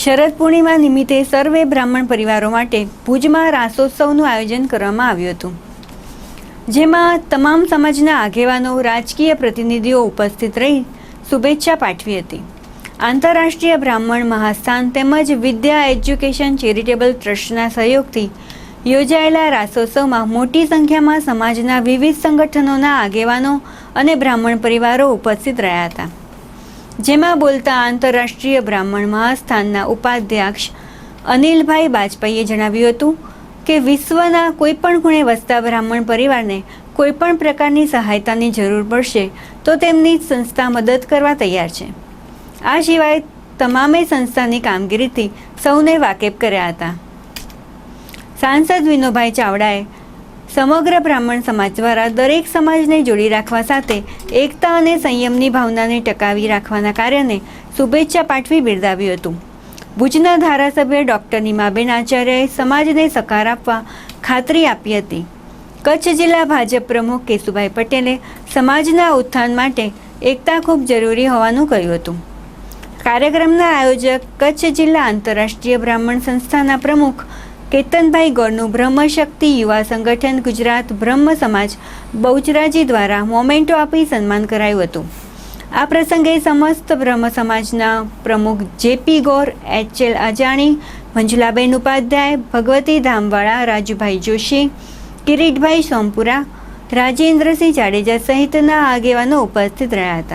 શરદ પૂર્ણિમા નિમિત્તે સર્વે બ્રાહ્મણ પરિવારો માટે ભુજમાં રાસોત્સવનું આયોજન કરવામાં આવ્યું હતું. જેમાં તમામ સમાજના આગેવાનો, રાજકીય પ્રતિનિધિઓ ઉપસ્થિત રહી શુભેચ્છા પાઠવી હતી. આંતરરાષ્ટ્રીય બ્રાહ્મણ મહાસ્થાન તેમજ વિદ્યા એજ્યુકેશન ચેરિટેબલ ટ્રસ્ટના સહયોગથી યોજાયેલા રાસોત્સવમાં મોટી સંખ્યામાં સમાજના વિવિધ સંગઠનોના આગેવાનો અને બ્રાહ્મણ પરિવારો ઉપસ્થિત રહ્યા હતા. જેમાં બોલતા આંતરરાષ્ટ્રીય બ્રાહ્મણ મહાસ્થાનના ઉપાધ્યક્ષ અનિલભાઈ બાજપાઈએ જણાવ્યું હતું કે વિશ્વના કોઈપણ ખૂણે વસતા બ્રાહ્મણ પરિવારને કોઈપણ પ્રકારની સહાયતાની જરૂર પડશે તો તેમની સંસ્થા મદદ કરવા તૈયાર છે. આ સિવાય તમામે સંસ્થાની કામગીરીથી સૌને વાકેફ કર્યા હતા. સાંસદ વિનોભાઈ ચાવડાએ સમગ્ર બ્રાહ્મણ સમાજ દ્વારા દરેક સમાજને જોડી રાખવા સાથે એકતા અને સંયમની ભાવનાને ટકાવી રાખવાના કાર્યને શુભેચ્છા પાઠવી બિરદાવ્યું હતું. ભુજના ધારાસભ્ય ડૉક્ટર નીમાબેન આચાર્યએ સમાજને સકાર આપવા ખાતરી આપી હતી. કચ્છ જિલ્લા ભાજપ પ્રમુખ કેશુભાઈ પટેલે સમાજના ઉત્થાન માટે એકતા ખૂબ જરૂરી હોવાનું કહ્યું હતું. કાર્યક્રમના આયોજક કચ્છ જિલ્લા આંતરરાષ્ટ્રીય બ્રાહ્મણ સંસ્થાના પ્રમુખ કેતનભાઈ ગોરનું બ્રહ્મશક્તિ યુવા સંગઠન ગુજરાત બ્રહ્મ સમાજ બહુચરાજી દ્વારા મોમેન્ટો આપી સન્માન કરાયું હતું. આ પ્રસંગે સમસ્ત બ્રહ્મ સમાજના પ્રમુખ જેપી ગોર, એચ એલ અજાણી મંજુલાબેન ઉપાધ્યાય, ભગવતી ધામવાળા રાજુભાઈ જોશી, કિરીટભાઈ સોમપુરા, રાજેન્દ્રસિંહ જાડેજા સહિતના આગેવાનો ઉપસ્થિત રહ્યા હતા.